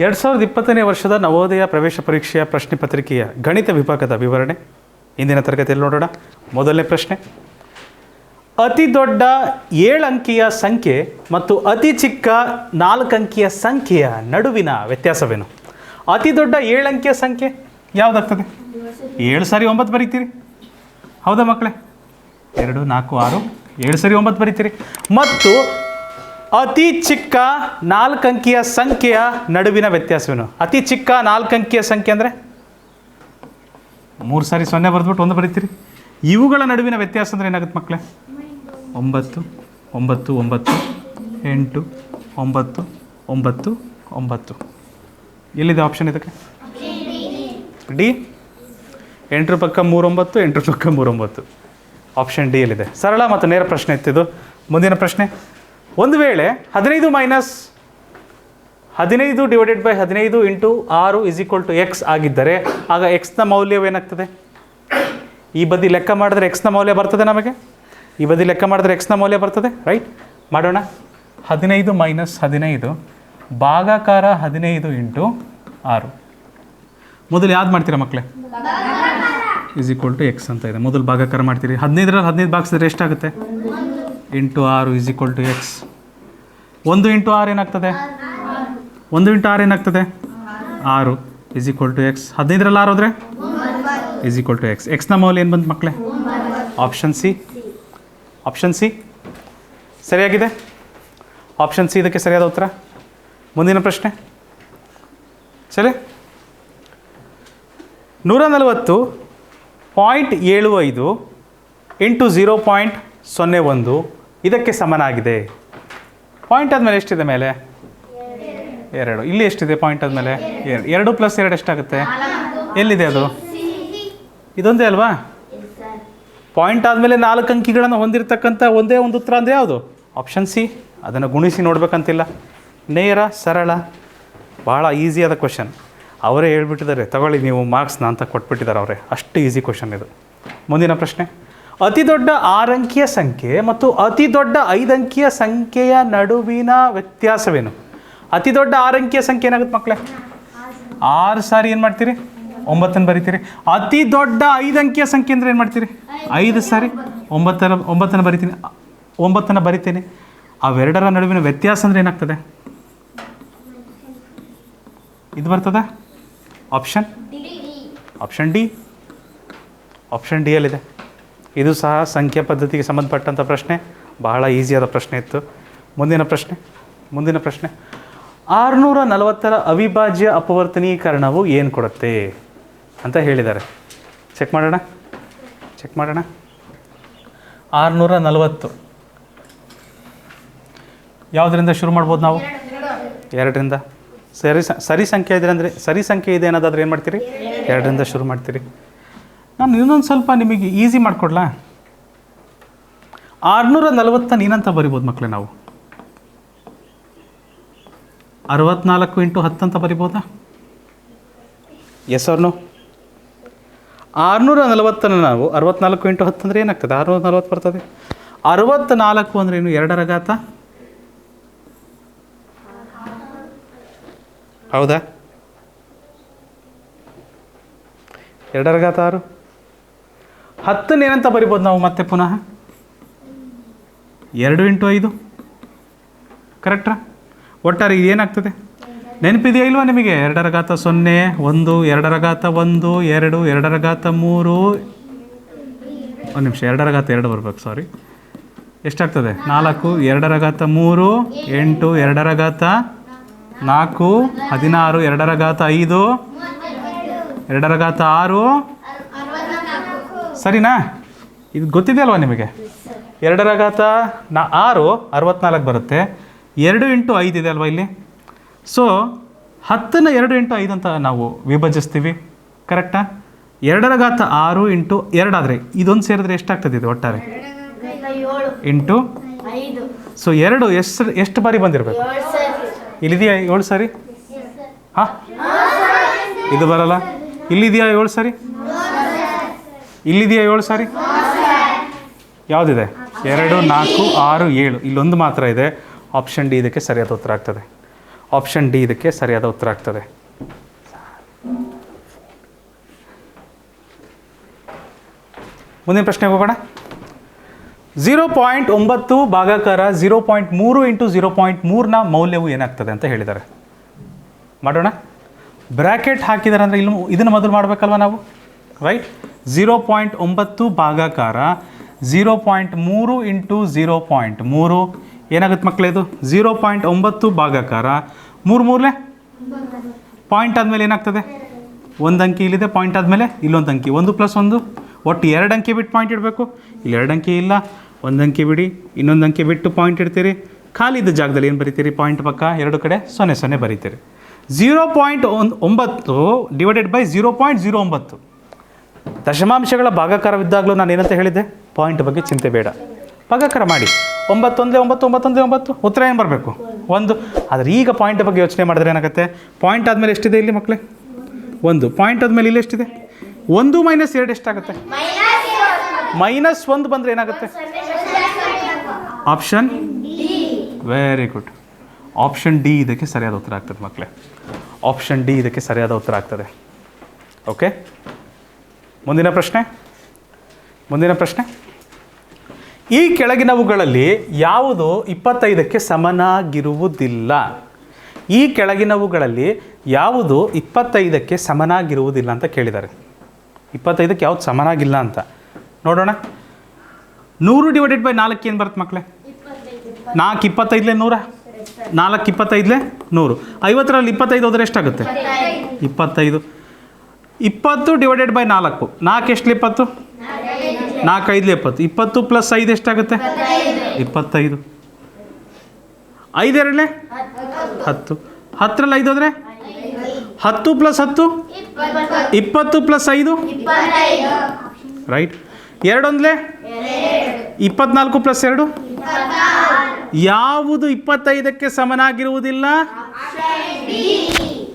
ಎರಡು ಸಾವಿರದ ಇಪ್ಪತ್ತನೇ ವರ್ಷದ ನವೋದಯ ಪ್ರವೇಶ ಪರೀಕ್ಷೆಯ ಪ್ರಶ್ನೆ ಪತ್ರಿಕೆಯ ಗಣಿತ ವಿಭಾಗದ ವಿವರಣೆ. ಇಂದಿನ ತರಗತಿಯಲ್ಲಿ ನೋಡೋಣ. ಮೊದಲನೇ ಪ್ರಶ್ನೆ. ಅತಿ ದೊಡ್ಡ ಏಳು ಅಂಕಿಯ ಸಂಖ್ಯೆ ಮತ್ತು ಅತಿ ಚಿಕ್ಕ ನಾಲ್ಕು ಅಂಕಿಯ ಸಂಖ್ಯೆಯ ನಡುವಿನ ವ್ಯತ್ಯಾಸವೇನು? ಅತಿ ದೊಡ್ಡ ಏಳು ಅಂಕಿಯ ಸಂಖ್ಯೆ ಯಾವುದಾಗ್ತದೆ? ಏಳು ಸಾರಿ ಒಂಬತ್ತು ಬರೀತೀರಿ. ಹೌದಾ ಮಕ್ಕಳೇ? ಎರಡು, ನಾಲ್ಕು, ಆರು, ಏಳು ಸರಿ ಒಂಬತ್ತು ಬರೀತೀರಿ. ಮತ್ತು ಅತಿ ಚಿಕ್ಕ ನಾಲ್ಕಂಕಿಯ ಸಂಖ್ಯೆಯ ನಡುವಿನ ವ್ಯತ್ಯಾಸವೇನು? ಅತಿ ಚಿಕ್ಕ ನಾಲ್ಕಂಕಿಯ ಸಂಖ್ಯೆ ಅಂದರೆ? ಮೂರು ಸಾರಿ ಸೊನ್ನೆ ಬರೆದ್ಬಿಟ್ಟು ಒಂದು ಬರೀತೀರಿ. ಇವುಗಳ ನಡುವಿನ ವ್ಯತ್ಯಾಸ ಅಂದರೆ ಏನಾಗುತ್ತೆ ಮಕ್ಕಳೇ? ಒಂಬತ್ತು ಒಂಬತ್ತು ಒಂಬತ್ತು, ಎಂಟು, ಒಂಬತ್ತು ಒಂಬತ್ತು ಒಂಬತ್ತು. ಎಲ್ಲಿದೆ ಆಪ್ಷನ್ ಇದಕ್ಕೆ? ಡಿ ಎಂಟರ ಪಕ್ಕ ಮೂರೊಂಬತ್ತು, ಎಂಟರ ಪಕ್ಕ ಮೂರೊಂಬತ್ತು. ಆಪ್ಷನ್ ಡಿ ಎಲ್ಲಿದೆ? ಸರಳ ಮತ್ತು ನೇರ ಪ್ರಶ್ನೆ ಇತ್ತಿದು ಮುಂದಿನ ಪ್ರಶ್ನೆ. ಒಂದು ವೇಳೆ ಹದಿನೈದು ಮೈನಸ್ ಹದಿನೈದು ಡಿವೈಡೆಡ್ ಬೈ ಹದಿನೈದು ಇಂಟು ಆರು ಇಸ್ ಈಕ್ವಲ್ ಟು ಎಕ್ಸ್ ಆಗಿದ್ದರೆ ಆಗ ಎಕ್ಸ್ನ ಮೌಲ್ಯವೇನಾಗ್ತದೆ? ಈ ಬದಿ ಲೆಕ್ಕ ಮಾಡಿದ್ರೆ ಎಕ್ಸ್ನ ಮೌಲ್ಯ ಬರ್ತದೆ ನಮಗೆ? ಈ ಬದಿ ಲೆಕ್ಕ ಮಾಡಿದ್ರೆ ಎಕ್ಸ್ನ ಮೌಲ್ಯ ಬರ್ತದೆ ರೈಟ್ ಮಾಡೋಣ. ಹದಿನೈದು ಮೈನಸ್ ಹದಿನೈದು ಭಾಗಾಕಾರ ಹದಿನೈದು ಇಂಟು ಆರು. ಮೊದಲು ಯಾವ್ದು ಮಾಡ್ತೀರಾ ಮಕ್ಕಳೇ? ಇಸ್ ಈಕ್ವಲ್ ಟು ಎಕ್ಸ್ ಅಂತ ಇದೆ. ಮೊದಲು ಭಾಗಾಕಾರ ಮಾಡ್ತೀರಿ. ಹದಿನೈದರಲ್ಲಿ ಹದಿನೈದು ಭಾಗಿಸಿದ್ರೆ ಎಷ್ಟಾಗುತ್ತೆ? ಇಂಟು ಆರು ಇಸ್ ಈಕ್ವಲ್ ಟು ಎಕ್ಸ್ ಒಂದು ಇಂಟು ಆರು ಏನಾಗ್ತದೆ? ಒಂದು ಇಂಟು ಆರು ಏನಾಗ್ತದೆ? ಆರು ಇಸ್ ಈಕ್ವಲ್ ಟು ಎಕ್ಸ್ ಹದಿನೈದರಲ್ಲಿ ಆರು ಹೋದ್ರೆ? ಇಸ್ ಈಕ್ವಲ್ ಟು ಎಕ್ಸ್ ಎಕ್ಸ್ನ ಮೌಲ್ಯ ಏನು ಬಂತು ಮಕ್ಕಳೇ ಆಪ್ಷನ್ ಸಿ ಆಪ್ಷನ್ ಸಿ ಸರಿಯಾಗಿದೆ? ಆಪ್ಷನ್ ಸಿ ಇದಕ್ಕೆ ಸರಿಯಾದ ಉತ್ತರ? ಮುಂದಿನ ಪ್ರಶ್ನೆ. ಸರಿ? ನೂರ ನಲವತ್ತು ಪಾಯಿಂಟ್ ಏಳು ಐದು ಇಂಟು ಜೀರೋ ಪಾಯಿಂಟ್ ಸೊನ್ನೆ ಒಂದು ಇದಕ್ಕೆ ಸಮನಾಗಿದೆ. ಪಾಯಿಂಟ್ ಆದಮೇಲೆ ಎಷ್ಟಿದೆ ಮೇಲೆ? ಎರಡು. ಇಲ್ಲಿ ಎಷ್ಟಿದೆ ಪಾಯಿಂಟ್ ಆದಮೇಲೆ? ಎರಡು. ಎರಡು ಪ್ಲಸ್ ಎರಡು ಎಷ್ಟಾಗುತ್ತೆ? ಎಲ್ಲಿದೆ ಅದು? ಇದೊಂದೇ ಅಲ್ವಾ? ಪಾಯಿಂಟ್ ಆದಮೇಲೆ ನಾಲ್ಕು ಅಂಕಿಗಳನ್ನು ಹೊಂದಿರತಕ್ಕಂಥ ಒಂದೇ ಒಂದು ಉತ್ತರ ಅಂದರೆ ಯಾವುದು? ಆಪ್ಷನ್ ಸಿ ಅದನ್ನು ಗುಣಿಸಿ ನೋಡ್ಬೇಕಂತಿಲ್ಲ. ನೇರ, ಸರಳ ಭಾಳ ಈಸಿಯಾದ ಕ್ವಶನ್ ಅವರೇ ಹೇಳ್ಬಿಟ್ಟಿದ್ದಾರೆ, ತಗೊಳ್ಳಿ ನೀವು ಮಾರ್ಕ್ಸ್ನ ಅಂತ ಕೊಟ್ಬಿಟ್ಟಿದ್ದಾರೆ ಅವರೇ. ಅಷ್ಟು ಈಸಿ ಕ್ವಶನ್ ಇದು. ಮುಂದಿನ ಪ್ರಶ್ನೆ. ಅತಿ ದೊಡ್ಡ ಆರಂಕಿಯ ಸಂಖ್ಯೆ ಮತ್ತು ಅತಿ ದೊಡ್ಡ ಐದಂಕಿಯ ಸಂಖ್ಯೆಯ ನಡುವಿನ ವ್ಯತ್ಯಾಸವೇನು? ಅತಿ ದೊಡ್ಡ ಆರಂಕಿಯ ಸಂಖ್ಯೆ ಏನಾಗುತ್ತೆ ಮಕ್ಕಳೇ? ಆರು ಸಾರಿ ಏನು ಮಾಡ್ತೀರಿ? ಒಂಬತ್ತನ್ನು ಬರಿತೀರಿ. ಅತಿ ದೊಡ್ಡ ಐದು ಅಂಕಿಯ ಸಂಖ್ಯೆ ಅಂದರೆ ಏನು ಮಾಡ್ತೀರಿ? ಐದು ಸಾರಿ. ಒಂಬತ್ತರ ಒಂಬತ್ತನ್ನು ಬರಿತೀನಿ. ಒಂಬತ್ತನ್ನು ಬರಿತೀನಿ. ಅವೆರಡರ ನಡುವಿನ ವ್ಯತ್ಯಾಸ ಅಂದರೆ ಏನಾಗ್ತದೆ? ಇದು ಬರ್ತದ? Option option D option D ಯಲ್ಲಿದೆ. ಇದು ಸಹ ಸಂಖ್ಯಾ ಪದ್ಧತಿಗೆ ಸಂಬಂಧಪಟ್ಟಂಥ ಪ್ರಶ್ನೆ. ಬಹಳ ಈಸಿಯಾದ ಪ್ರಶ್ನೆ ಇತ್ತು. ಮುಂದಿನ ಪ್ರಶ್ನೆ ಮುಂದಿನ ಪ್ರಶ್ನೆ. ಆರುನೂರ ನಲವತ್ತರ ಅವಿಭಾಜ್ಯ ಅಪವರ್ತನೀಕರಣವು ಏನು ಕೊಡುತ್ತೆ ಅಂತ ಹೇಳಿದ್ದಾರೆ. ಚೆಕ್ ಮಾಡೋಣ. ಚೆಕ್ ಮಾಡೋಣ. ಆರುನೂರ ನಲವತ್ತು. ಯಾವುದರಿಂದ ಶುರು ಮಾಡ್ಬೋದು ನಾವು? ಎರಡರಿಂದ. ಸರಿ ಸರಿ ಸಂಖ್ಯೆ ಇದೆ ಅಂದರೆ, ಸರಿ ಸಂಖ್ಯೆ ಇದೆ ಅನ್ನೋದಾದ್ರೆ ಏನು ಮಾಡ್ತೀರಿ? ಎರಡರಿಂದ ಶುರು ಮಾಡ್ತೀರಿ. ನಾನು ಇನ್ನೊಂದು ಸ್ವಲ್ಪ ನಿಮಗೆ ಈಸಿ ಮಾಡಿಕೊಡ್ಲಾ? ಆರುನೂರ ನಲವತ್ತ ನೀನಂತ ಬರಿಬೋದು ಮಕ್ಕಳೇ ನಾವು. ಅರವತ್ನಾಲ್ಕು ಇಂಟು ಹತ್ತು ಅಂತ ಬರಿಬೋದಾ? ಎಸ್ ಅವ್ರನು ಆರುನೂರ ನಲವತ್ತನ್ನು ನಾವು, ಅರವತ್ನಾಲ್ಕು ಇಂಟು ಹತ್ತು ಅಂದರೆ ಏನಾಗ್ತದೆ? ಆರುನೂರ ನಲವತ್ತು ಬರ್ತದೆ. ಅರವತ್ನಾಲ್ಕು ಅಂದರೆ ಏನು ಎರಡರ ಘಾತ? ಹೌದಾ? ಎರಡರ ಘಾತ ಆರು? ಹತ್ತನ್ನು ಏನಂತ ಬರಿಬೋದು ನಾವು ಮತ್ತೆ ಪುನಃ? ಎರಡು ಇಂಟು ಐದು? ಕರೆಕ್ಟ್ರಾ ಒಟ್ಟಾರೆ ಏನಾಗ್ತದೆ? ನೆನಪಿದೆಯಾ ಇಲ್ವಾ ನಿಮಗೆ? ಎರಡರ ಘಾತ ಸೊನ್ನೆ, ಒಂದು ಎರಡರ ಘಾತ ಒಂದು, ಎರಡು ಎರಡರ ಘಾತ ಮೂರು. ಒಂದು ನಿಮಿಷ ಎರಡರ ಘಾತ ಎರಡು ಬರ್ಬೇಕು ಸಾರಿ ಎಷ್ಟಾಗ್ತದೆ? ನಾಲ್ಕು ಎರಡರ ಘಾತ ಮೂರು, ಎಂಟು ಎರಡರ ಘಾತ ನಾಲ್ಕು, ಹದಿನಾರು ಎರಡರ ಘಾತ ಐದು ಎರಡರ ಘಾತ ಆರು ಸರಿನಾ? ಇದು ಗೊತ್ತಿದೆ ಅಲ್ವಾ ನಿಮಗೆ? ಎರಡರ ಘಾತ ನಾ ಆರು ಅರವತ್ನಾಲ್ಕು ಬರುತ್ತೆ. ಎರಡು ಇಂಟು ಐದು ಇದೆ ಅಲ್ವಾ ಇಲ್ಲಿ? ಸೊ ಹತ್ತನ್ನು ಎರಡು ಇಂಟು ಐದು ಅಂತ ನಾವು ವಿಭಜಿಸ್ತೀವಿ. ಕರೆಕ್ಟಾ ಎರಡರ ಘಾತ ಆರು ಇಂಟು ಎರಡಾದರೆ ಇದೊಂದು ಸೇರಿದ್ರೆ ಎಷ್ಟಾಗ್ತದೆ ಇದು ಒಟ್ಟಾರೆ? ಇಂಟು ಸೊ ಎರಡು ಎಷ್ಟು ಎಷ್ಟು ಬಾರಿ ಬಂದಿರಬೇಕು? ಇಲ್ಲಿದೆಯಾ ಏಳು ಸಾರಿ. ಹಾಂ? ಇದು ಬರಲ್ಲ? ಇಲ್ಲಿದೆಯಾ ಏಳು ಸಾರಿ? ಇಲ್ಲಿದೆಯಾ ಏಳು ಸಾರಿ? ಯಾವುದಿದೆ? ಎರಡು, ನಾಲ್ಕು, ಆರು, ಏಳು. ಇಲ್ಲೊಂದು ಮಾತ್ರ ಇದೆ. ಆಪ್ಷನ್ ಡಿ ಇದಕ್ಕೆ ಸರಿಯಾದ ಉತ್ತರ ಆಗ್ತದೆ. ಆಪ್ಷನ್ ಡಿ ಇದಕ್ಕೆ ಸರಿಯಾದ ಉತ್ತರ ಆಗ್ತದೆ. ಮುಂದಿನ ಪ್ರಶ್ನೆ ಹೋಗೋಣ. ಝೀರೋ ಪಾಯಿಂಟ್ ಒಂಬತ್ತು ಭಾಗಾಕಾರ ಜೀರೋ ಪಾಯಿಂಟ್ ಮೂರು ಇಂಟು ಜೀರೋ ಪಾಯಿಂಟ್ ಮೂರನ ಮೌಲ್ಯವು ಏನಾಗ್ತದೆ ಅಂತ ಹೇಳಿದ್ದಾರೆ. ಮಾಡೋಣ. ಬ್ರ್ಯಾಕೆಟ್ ಹಾಕಿದ್ದಾರೆ ಅಂದರೆ ಇಲ್ಲಿ ಇದನ್ನು ಮೊದಲು ಮಾಡಬೇಕಲ್ವ ನಾವು? ರೈಟ್ ಝೀರೋ ಪಾಯಿಂಟ್ ಒಂಬತ್ತು ಭಾಗಾಕಾರ ಝೀರೋ ಪಾಯಿಂಟ್ ಮೂರು ಇಂಟು ಝೀರೋ ಪಾಯಿಂಟ್ ಮೂರು ಏನಾಗುತ್ತೆ ಮಕ್ಕಳೇ ಇದು? ಝೀರೋ ಪಾಯಿಂಟ್ ಒಂಬತ್ತು ಭಾಗಾಕಾರ ಮೂರು ಮೂರಲೆ? ಪಾಯಿಂಟ್ ಆದಮೇಲೆ ಏನಾಗ್ತದೆ? ಒಂದು ಅಂಕಿ ಇಲ್ಲಿದೆ ಪಾಯಿಂಟ್ ಆದಮೇಲೆ ಇಲ್ಲೊಂದು ಅಂಕಿ. ಒಂದು ಪ್ಲಸ್ ಒಂದು? ಒಟ್ಟು ಎರಡು ಅಂಕಿ ಬಿಟ್ಟು ಪಾಯಿಂಟ್ ಇಡಬೇಕು. ಇಲ್ಲಿ ಎರಡು ಅಂಕಿ ಇಲ್ಲ. ಒಂದು ಅಂಕಿ ಬಿಡಿ. ಇನ್ನೊಂದು ಅಂಕಿ ಬಿಟ್ಟು ಪಾಯಿಂಟ್ ಇಡ್ತೀರಿ. ಖಾಲಿ ಇದ್ದ ಜಾಗದಲ್ಲಿ ಏನು ಬರೀತೀರಿ? ಪಾಯಿಂಟ್ ಪಕ್ಕ? ಎರಡು ಕಡೆ ಸೊನ್ನೆ ಸೊನ್ನೆ ಬರೀತೀರಿ. ಝೀರೋ ಪಾಯಿಂಟ್ ಒಂದು ಒಂಬತ್ತು divided by zero point zero ಒಂಬತ್ತು. ದಶಮಾಂಶಗಳ ಭಾಗಾಕಾರವಿದ್ದಾಗಲೂ ನಾನು ಏನಂತ ಹೇಳಿದ್ದೆ? ಪಾಯಿಂಟ್ ಬಗ್ಗೆ ಚಿಂತೆ ಬೇಡ. ಭಾಗಾಕಾರ ಮಾಡಿ. ಒಂಬತ್ತೊಂದೇ ಒಂಬತ್ತು ಒಂಬತ್ತೊಂದೇ ಒಂಬತ್ತು. ಉತ್ತರ ಏನು ಬರಬೇಕು? ಒಂದು. ಆದರೆ ಈಗ ಪಾಯಿಂಟ್ ಬಗ್ಗೆ ಯೋಚನೆ ಮಾಡಿದ್ರೆ ಏನಾಗುತ್ತೆ? ಪಾಯಿಂಟ್ ಆದಮೇಲೆ ಎಷ್ಟಿದೆ ಇಲ್ಲಿ ಮಕ್ಕಳೇ ಒಂದು. ಪಾಯಿಂಟ್ ಆದಮೇಲೆ ಇಲ್ಲಿ ಎಷ್ಟಿದೆ? ಒಂದು ಮೈನಸ್ ಎರಡು ಎಷ್ಟಾಗುತ್ತೆ? ಮೈನಸ್ ಒಂದು ಬಂದರೆ ಏನಾಗುತ್ತೆ? Option very good option D ಇದಕ್ಕೆ ಸರಿಯಾದ ಉತ್ತರ ಆಗ್ತದೆ ಮಕ್ಕಳೇ ಆಪ್ಷನ್ ಡಿ ಇದಕ್ಕೆ ಸರಿಯಾದ ಉತ್ತರ ಆಗ್ತದೆ. ಓಕೆ ಮುಂದಿನ ಪ್ರಶ್ನೆ? ಮುಂದಿನ ಪ್ರಶ್ನೆ? ಈ ಕೆಳಗಿನವುಗಳಲ್ಲಿ ಯಾವುದು ಇಪ್ಪತ್ತೈದಕ್ಕೆ ಸಮನಾಗಿರುವುದಿಲ್ಲ? ಈ ಕೆಳಗಿನವುಗಳಲ್ಲಿ ಯಾವುದು ಇಪ್ಪತ್ತೈದಕ್ಕೆ ಸಮನಾಗಿರುವುದಿಲ್ಲ ಅಂತ ಕೇಳಿದ್ದಾರೆ. ಇಪ್ಪತ್ತೈದಕ್ಕೆ ಯಾವುದು ಸಮನಾಗಿಲ್ಲ ಅಂತ. ನೋಡೋಣ. ನೂರು ಡಿವೈಡೆಡ್ ಬೈ ನಾಲ್ಕು ಏನು ಬರುತ್ತೆ ಮಕ್ಕಳೇ ನಾಲ್ಕು ಇಪ್ಪತ್ತೈದಲೇ ನೂರ? ನಾಲ್ಕು ಇಪ್ಪತ್ತೈದಲೇ ನೂರು. ಐವತ್ತರಲ್ಲಿ ಇಪ್ಪತ್ತೈದು ಹೋದರೆ ಎಷ್ಟಾಗುತ್ತೆ? ಇಪ್ಪತ್ತೈದು. ಇಪ್ಪತ್ತು ಡಿವೈಡೆಡ್ ಬೈ ನಾಲ್ಕು. ನಾಲ್ಕು ಎಷ್ಟು ಇಪ್ಪತ್ತು? ನಾಲ್ಕು ಐದು ಇಪ್ಪತ್ತು ಪ್ಲಸ್ ಐದು ಎಷ್ಟಾಗುತ್ತೆ? ಇಪ್ಪತ್ತೈದು. ಐದೆರಡಲೆ ಹತ್ತು. ಹತ್ತರಲ್ಲಿ ಐದು ಅಂದರೆ ಹತ್ತು ಪ್ಲಸ್ ಹತ್ತು? ಇಪ್ಪತ್ತು ಪ್ಲಸ್ ಐದು? ರೈಟ್ ಎರಡೊಂದಲೇ? ಇಪ್ಪತ್ನಾಲ್ಕು ಪ್ಲಸ್ ಎರಡು? ಯಾವುದು ಇಪ್ಪತ್ತೈದಕ್ಕೆ ಸಮನಾಗಿರುವುದಿಲ್ಲ?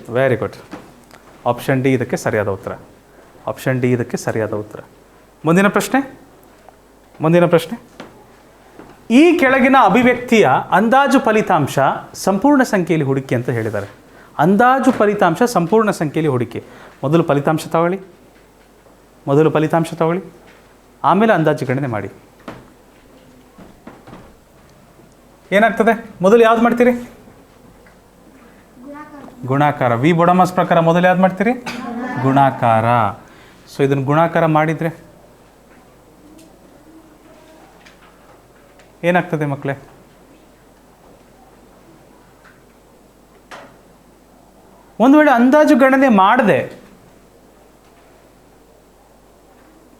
ವೆರಿ ಗುಡ್ ಆಪ್ಷನ್ ಡಿ ಇದಕ್ಕೆ ಸರಿಯಾದ ಉತ್ತರ. ಆಪ್ಷನ್ ಡಿ ಇದಕ್ಕೆ ಸರಿಯಾದ ಉತ್ತರ. ಮುಂದಿನ ಪ್ರಶ್ನೆ? ಮುಂದಿನ ಪ್ರಶ್ನೆ. ಈ ಕೆಳಗಿನ ಅಭಿವ್ಯಕ್ತಿಯ ಅಂದಾಜು ಫಲಿತಾಂಶ ಸಂಪೂರ್ಣ ಸಂಖ್ಯೆಯಲ್ಲಿ ಹುಡುಕಿ ಅಂತ ಹೇಳಿದ್ದಾರೆ. ಅಂದಾಜು ಫಲಿತಾಂಶ ಸಂಪೂರ್ಣ ಸಂಖ್ಯೆಯಲ್ಲಿ ಹುಡುಕಿ. ಮೊದಲು ಫಲಿತಾಂಶ ತಗೊಳ್ಳಿ. ಮೊದಲು ಫಲಿತಾಂಶ ತಗೊಳ್ಳಿ. ಆಮೇಲೆ ಅಂದಾಜು ಗಣನೆ ಮಾಡಿ. ಏನಾಗ್ತದೆ? ಮೊದಲು ಯಾವ್ದು ಮಾಡ್ತೀರಿ? ಗುಣಾಕಾರ. ವಿ ಬೊಡಮಸ್ ಪ್ರಕಾರ ಮೊದಲು ಯಾವ್ದು ಮಾಡ್ತೀರಿ? ಗುಣಾಕಾರ. ಸೊ ಇದನ್ನು ಗುಣಾಕಾರ ಮಾಡಿದರೆ ಏನಾಗ್ತದೆ ಮಕ್ಕಳೇ ಒಂದು ವೇಳೆ ಅಂದಾಜು ಗಣನೆ ಮಾಡದೆ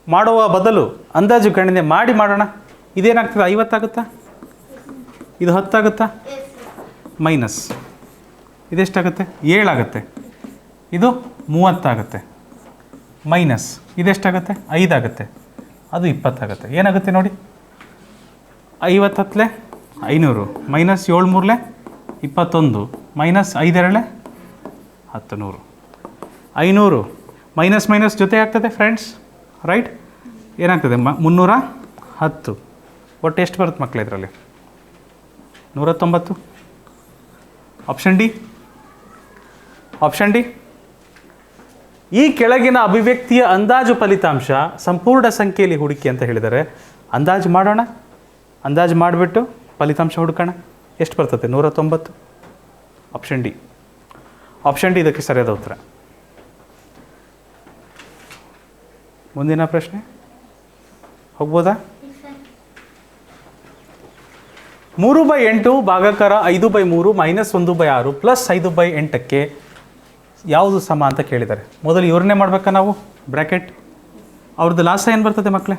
ಮಾಡುವ ಬದಲು ಅಂದಾಜು ಗಣನೆ ಮಾಡಿ ಮಾಡೋಣ. ಇದೇನಾಗ್ತದೆ? ಐವತ್ತಾಗುತ್ತಾ? ಇದು ಹತ್ತಾಗುತ್ತಾ? ಮೈನಸ್. ಇದೆಷ್ಟಾಗುತ್ತೆ? ಏಳಾಗುತ್ತೆ. ಇದು ಮೂವತ್ತಾಗುತ್ತೆ. ಮೈನಸ್. ಇದೆಷ್ಟಾಗುತ್ತೆ? ಐದಾಗುತ್ತೆ. ಅದು ಇಪ್ಪತ್ತಾಗುತ್ತೆ. ಏನಾಗುತ್ತೆ ನೋಡಿ? ಐವತ್ತತ್ತಲೆ ಐನೂರು. ಮೈನಸ್ ಏಳು ಮೂರಲೆ ಇಪ್ಪತ್ತೊಂದು. ಮೈನಸ್ ಐದೆರಳೆ ಹತ್ತು ನೂರು ಐನೂರು. ಮೈನಸ್ ಮೈನಸ್ ಜೊತೆ ಆಗ್ತದೆ ಫ್ರೆಂಡ್ಸ್? ರೈಟ್? ಏನಾಗ್ತದೆ? ಮ ಮುನ್ನೂರ ಹತ್ತು. ಒಟ್ಟು ಎಷ್ಟು ಬರುತ್ತೆ ಮಕ್ಕಳು ಇದರಲ್ಲಿ? ನೂರ ತೊಂಬತ್ತು ಆಪ್ಷನ್ ಡಿ? ಆಪ್ಷನ್ ಡಿ ಈ ಕೆಳಗಿನ ಅಭಿವ್ಯಕ್ತಿಯ ಅಂದಾಜು ಫಲಿತಾಂಶ ಸಂಪೂರ್ಣ ಸಂಖ್ಯೆಯಲ್ಲಿ ಹುಡುಕಿ ಅಂತ ಹೇಳಿದರೆ ಅಂದಾಜು ಮಾಡೋಣ. ಅಂದಾಜು ಮಾಡಿಬಿಟ್ಟು ಫಲಿತಾಂಶ ಹುಡುಕೋಣ. ಎಷ್ಟು ಬರ್ತದೆ? ನೂರ ತೊಂಬತ್ತು ಆಪ್ಷನ್ ಡಿ ಆಪ್ಷನ್ ಡಿ ಇದಕ್ಕೆ ಸರಿಯಾದ ಉತ್ತರ. ಮುಂದಿನ ಪ್ರಶ್ನೆ. ಹೋಗ್ಬೋದಾ? ಮೂರು ಬೈ ಎಂಟು ಭಾಗಾಕಾರ ಐದು ಬೈ ಮೂರು ಮೈನಸ್ ಒಂದು ಬೈ ಆರು ಪ್ಲಸ್ ಐದು ಬೈ ಎಂಟಕ್ಕೆ ಯಾವುದು ಸಮ ಅಂತ ಕೇಳಿದ್ದಾರೆ. ಮೊದಲು ಇವ್ರನ್ನೇ ಮಾಡ್ಬೇಕಾ ನಾವು? ಬ್ರ್ಯಾಕೆಟ್ ಅವ್ರದ್ದು ಲಾಸ ಏನು ಬರ್ತದೆ ಮಕ್ಕಳೇ